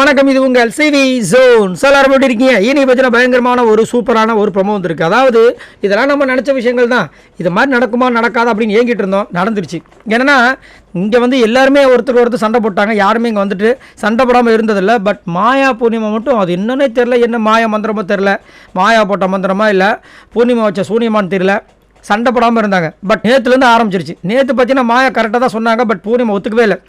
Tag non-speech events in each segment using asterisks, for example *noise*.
வணக்கம். இது உங்கள் சிவி ஜோன். எல்லாரும் எப்படி இருக்கீங்க? இனி பற்றின பயங்கரமான ஒரு சூப்பரான ஒரு ப்ரமோ வந்துருக்கு. அதாவது இதெல்லாம் நம்ம நினச்ச விஷயங்கள் தான். இது மாதிரி நடக்குமா நடக்காதா அப்படின்னு ஏங்கிட்டு இருந்தோம். நடந்துருச்சு. என்னன்னா இங்கே வந்து எல்லாருமே ஒருத்தர் ஒருத்தர் சண்டை போட்டாங்க. யாருமே இங்கே வந்துட்டு சண்டை போடாமல் இருந்ததில்லை. பட் மாயா பூர்ணிமா மட்டும் அது என்னன்னே தெரில என்ன மாயா மந்திரமோ தெரில மாயா போட்ட மந்திரமா இல்லை. பூர்ணிமா வச்ச சூனியமான்னு தெரியல. சண்டை போடாமல் இருந்தாங்க. பட் நேற்றுலேருந்து ஆரம்பிச்சிருச்சு. நேற்று பார்த்தீங்கன்னா மாயா கரெக்டாக தான் சொன்னாங்க. பட் பூர்ணிமா ஒத்துக்கவே இல்லை.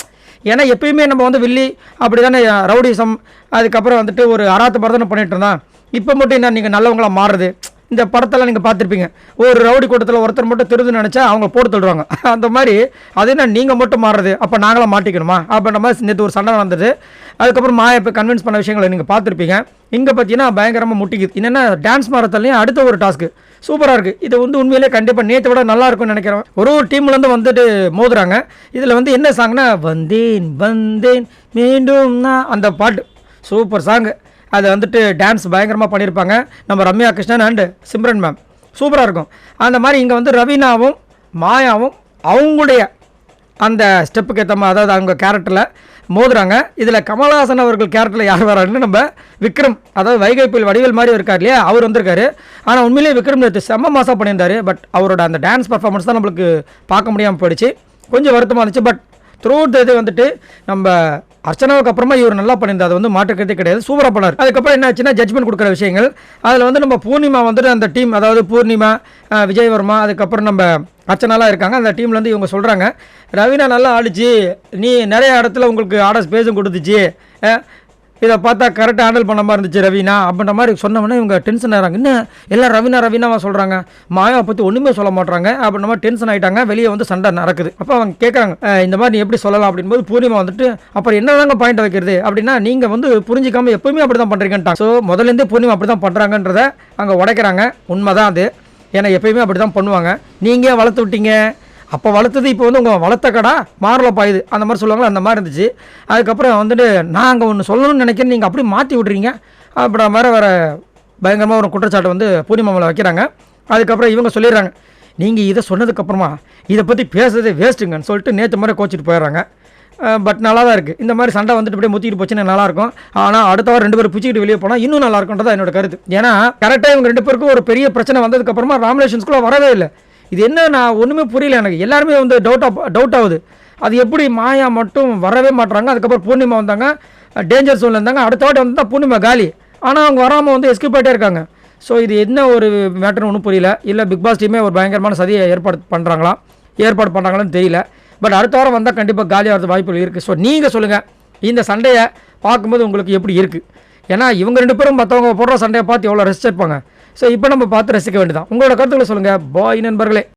ஏன்னா எப்பயுமே நம்ம வந்து வில்லி அப்படி தானே ரவுடிசம் அதுக்கப்புறம் வந்துட்டு ஒரு அராத்து பரதனை பண்ணிட்டு இருந்தான். இப்போ மட்டும் என்ன நீங்கள் நல்லவங்களாக மாறுறது? இந்த படத்தெல்லாம் நீங்கள் பார்த்துருப்பீங்க. ஒரு ரவுடி கூட்டத்தில் ஒருத்தர் மட்டும் திருதுன்னு நினச்சா அவங்க போட்டு தள்ளுவாங்க. *laughs* அந்த மாதிரி அது என்ன நீங்கள் மட்டும் மாறுறது அப்போ நாங்களாம் மாட்டிக்கணுமா? அப்படின்ற மாதிரி நேற்று ஒரு சண்டை நடந்தது. அதுக்கப்புறம் மாய இப்போ கன்வின்ஸ் பண்ண விஷயங்களை நீங்கள் பார்த்துருப்பீங்க. இங்கே பார்த்தீங்கன்னா பயங்கரமாக முட்டிக்குது. என்னென்னா டான்ஸ் மாரத்தல்லையும் அடுத்த ஒரு டாஸ்க்கு சூப்பராக இருக்குது இது வந்து உண்மையிலே கண்டிப்பாக நேற்றை விட நல்லா இருக்கும்னு நினைக்கிறேன். ஒரு ஒரு டீம்லேருந்து வந்துட்டு மோதுறாங்க. இதில் வந்து என்ன சாங்னா வந்தேன் வந்தேன் மீண்டும் நான் அந்த பாட்டு. சூப்பர் சாங்கு அது வந்துட்டு டான்ஸ் பயங்கரமாக பண்ணியிருப்பாங்க நம்ம ரம்யா கிருஷ்ணன் அண்டு சிம்ரன் மேம் சூப்பராக இருக்கும். அந்த மாதிரி இங்கே வந்து ரவீனாவும் மாயாவும் அவங்களுடைய அந்த ஸ்டெப்புக்கு ஏற்ற மாதிரி அதாவது அவங்க கேரக்டரில் மோதுறாங்க. இதில் கமல்ஹாசன் அவர்கள் கேரக்டரில் யார் வராருன்னு நம்ம விக்ரம் அதாவது வைகை புயல் வடிவேல் மாதிரி இருக்கார் இல்லையா? அவர் வந்திருக்காரு. ஆனால் உண்மையிலேயே விக்ரம் நேற்று செம்ம மாதம் பண்ணியிருந்தார். பட் அவரோட அந்த டான்ஸ் பர்ஃபார்மன்ஸ் தான் நம்மளுக்கு பார்க்க முடியாமல் போயிடுச்சு. கொஞ்சம் வருத்தமாக இருந்துச்சு. பட் த்ரூ இது வந்துட்டு நம்ம அர்ச்சனாவுக்கு அப்புறமா இவர் நல்லா பண்ணியிருந்தார். அது வந்து மாற்றுக்கிறதே கிடையாது. சூப்பராக பண்ணார். அதுக்கப்புறம் என்ன ஆச்சுன்னா ஜட்மெண்ட் கொடுக்குற விஷயங்கள். அதில் வந்து நம்ம பூர்ணிமா வந்துட்டு அந்த டீம் அதாவது பூர்ணிமா விஜயவர்மா அதுக்கப்புறம் நம்ம அர்ச்சனாலாம் இருக்காங்க. அந்த டீம்லேருந்து இவங்க சொல்கிறாங்க ரவீனா நல்லா ஆடிச்சு. நீ நிறைய இடத்துல உங்களுக்கு ஆட ஸ்பேஸும் கொடுத்துச்சு. இதை பார்த்தா கரெக்டாக ஹேண்டில் பண்ண மாதிரி இருந்துச்சு ரவினா. அப்படின்ற மாதிரி சொன்னோன்னே இவங்க டென்ஷன் ஆகிறாங்க என்ன எல்லாம் ரவீனா ரவீனாவா சொல்கிறாங்க மாயாவை பற்றி ஒன்றுமே சொல்ல மாட்டாங்க அப்படின்ற மாதிரி டென்ஷன் ஆகிட்டாங்க வெளியே வந்து சண்டை நடக்குது. அப்போ அவங்க கேட்குறாங்க இந்த மாதிரி நீ எப்படி சொல்லலாம்? அப்படின்போது பூர்ணிமா வந்துட்டு அப்புறம் என்னதாங்க பாயிண்ட் வைக்கிறது? அப்படின்னா நீங்கள் வந்து புரிஞ்சிக்காமல் எப்பவுமே அப்படி தான் பண்ணுறீங்கன்ட்டாங்க ஸோ முதலேருந்தே பூர்ணிமா அப்படி தான் பண்ணுறாங்கன்றத அங்கே உடைக்கிறாங்க. உண்மை தான் அது. ஏன்னா எப்பயுமே அப்படி தான் பண்ணுவாங்க நீங்கள் வளர்த்து விட்டீங்க? அப்போ வளர்த்தது இப்போ வந்து உங்கள் வளர்த்த கடா மாறல பாயுது அந்த மாதிரி சொல்லுவாங்களா அந்த மாதிரி இருந்துச்சு. அதுக்கப்புறம் வந்துட்டு நாங்கள் ஒன்று சொல்லணும்னு நினைக்கிறேன். நீங்கள் அப்படி மாற்றி விட்றீங்க அப்புறம் மாதிரி வேறு பயங்கரமாக ஒரு குற்றச்சாட்டை வந்து பூர்ணிமாமலை வைக்கிறாங்க. அதுக்கப்புறம் இவங்க சொல்லிடுறாங்க. நீங்கள் இதை சொன்னதுக்கப்புறமா இதை பற்றி பேசுறதே வேஸ்ட்டுங்கன்னு சொல்லிட்டு நேற்று மாதிரி கோச்சிட்டு போயிடுறாங்க. பட் நல்லா தான் இருக்குது இந்த மாதிரி சண்டை வந்துட்டு அப்படியே முத்திட்டு போச்சுன்னா நல்லாயிருக்கும். ஆனால் அடுத்த வாரம் ரெண்டு பேரும் பிச்சிக்கிட்டு வெளியே போனால் இன்னும் நல்லா இருக்கும்ன்றதா என்னோட கருத்து. ஏன்னா கரெக்டாக இவங்க ரெண்டு பேருக்கும் ஒரு பெரிய பிரச்சனை வந்ததுக்கப்புறமா ராமலேஷன்ஸ்குள்ளே வரவே இல்லை. இது என்ன நான் ஒன்றுமே புரியல எனக்கு. எல்லாருமே வந்து டவுட்டாக டவுட் ஆகுது. அது எப்படி மாயா மட்டும் வரவே மாட்டுறாங்க அதுக்கப்புறம் பூர்ணிமா வந்தாங்க. டேஞ்சர் சோனில் இருந்தாங்க. அடுத்த வாட்டி வந்து தான் பூர்ணிமா காலி. ஆனால் அவங்க வராமல் வந்து எஸ்கேப் ஆகிட்டே இருக்காங்க. ஸோ இது என்ன ஒரு மேட்டர்னு ஒன்றும் புரியல. இல்லை பிக் பாஸ் டீமே ஒரு பயங்கரமான சதியை ஏற்பாடு பண்ணுறாங்களா ஏற்பாடு பண்ணுறாங்களான்னு தெரியல. பட் அடுத்த வாரம் வந்தால் கண்டிப்பாக காலியாகிறது வாய்ப்புகள் இருக்குது ஸோ நீங்கள் சொல்லுங்கள் இந்த சண்டையை பார்க்கும்போது உங்களுக்கு எப்படி இருக்குது ஏன்னா இவங்க ரெண்டு பேரும் மற்றவங்க போடுற சண்டையை பார்த்து எவ்வளோ ரசிச்சிருப்பாங்க ஸோ இப்போ நம்ம பார்த்து ரசிக்க வேண்டியதான் உங்களோட கருத்துக்களை சொல்லுங்கள் பாய் நண்பர்களே.